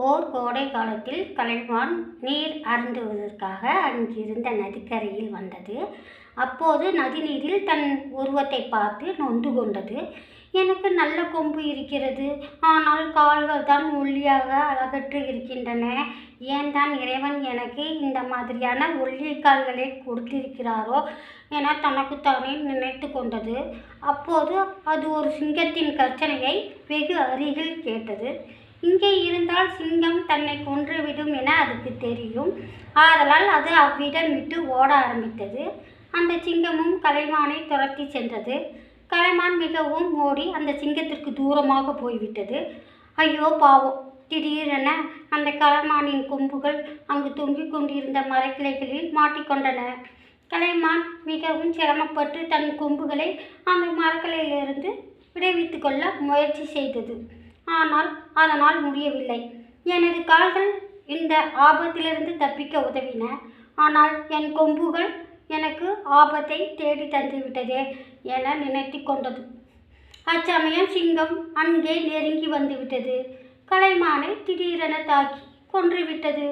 ஓர் கோடை காலத்தில் கலைவான் நீர் அருந்துவதற்காக அங்கிருந்த நதிக்கரையில் வந்தது. அப்போது நதிநீரில் தன் உருவத்தை பார்த்து நொந்து கொண்டது. எனக்கு நல்ல கொம்பு இருக்கிறது. ஆனால் கால்கள் தான் ஒல்லியாக அழகற்று இருக்கின்றன. ஏன் தான் இறைவன் எனக்கு இந்த மாதிரியான ஒல்லிய கால்களை கொடுத்திருக்கிறாரோ என தனக்குத்தானே நினைத்து கொண்டது. அப்போது அது ஒரு சிங்கத்தின் கர்ச்சனையை வெகு அருகில் கேட்டது. இங்கே இருந்தால் சிங்கம் தன்னை கொன்றுவிடும் என அதுக்கு தெரியும். ஆதலால் அது அவ்விடம் விட்டு ஓட ஆரம்பித்தது. அந்த சிங்கமும் கலைமானை துரத்தி சென்றது. கலைமான் மிகவும் ஓடி அந்த சிங்கத்திற்கு தூரமாக போய்விட்டது. ஐயோ பாவம். திடீரென அந்த கலைமானின் கொம்புகள் அங்கு தொங்கிக் கொண்டிருந்த மரக்கிளைகளில் மாட்டிக்கொண்டன கலைமான் மிகவும் சிரமப்பட்டு தன் கொம்புகளை அந்த மரக்கிளையிலிருந்து விடுவித்து கொள்ள முயற்சி செய்தது. ஆனால் அதனால் முடியவில்லை. எனது கால்கள் இந்த ஆபத்திலிருந்து தப்பிக்க உதவின. ஆனால் என் கொம்புகள் எனக்கு ஆபத்தை தேடி தந்துவிட்டதே என நினைத்து கொண்டது. அச்சமயம் சிங்கம் அங்கே நெருங்கி வந்துவிட்டது. கலைமானை திடீரென தாக்கி கொன்றுவிட்டது.